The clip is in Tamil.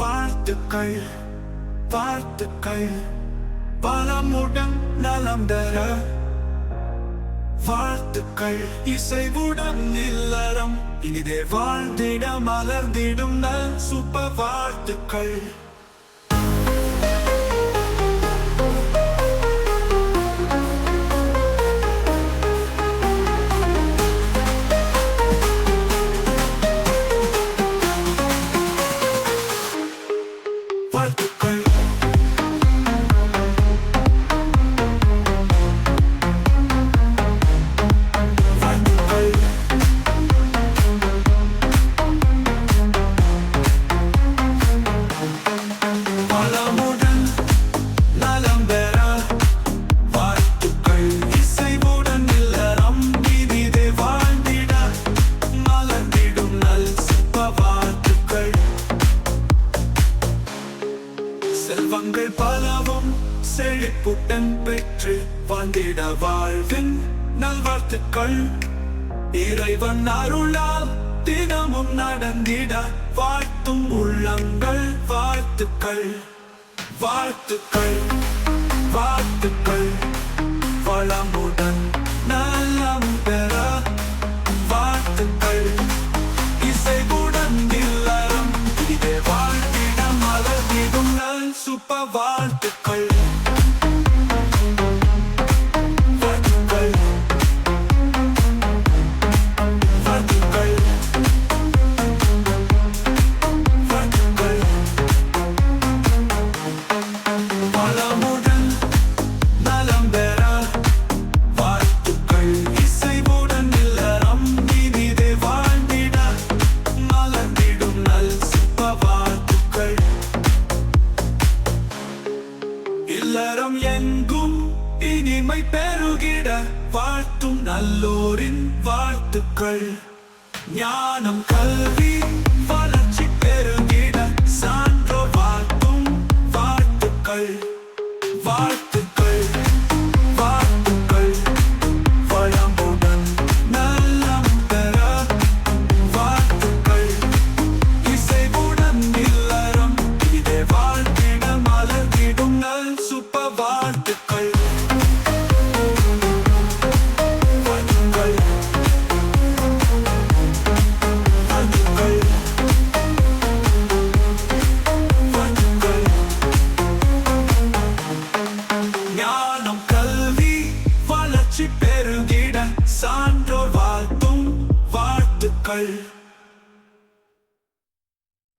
வாழ்த்துக்கள் வாழ்த்துக்கள் பலமுடன் நலம் தர. வாழ்த்துக்கள் இசைவுடன் இல்லறம். இனிதே வாழ்ந்திட மலர்ந்திடும் நல். சுப்ப வாழ்த்துக்கள் செல்வங்கள் பலவும் செழிப்புடன் பெற்று வாழ்ந்திட வாழ்வின் நல்வாழ்த்துக்கள். இறைவன் அருளால் தினமும் நடந்திட வாழ்த்தும் உள்ளங்கள் வாழ்த்துக்கள் வாழ்த்துக்கள். இல்லறம் எங்கும் இனிமை பெருகிட வாழ்த்தும் நல்லோரின் வாழ்த்துக்கள். ஞானம் கல்வி cold.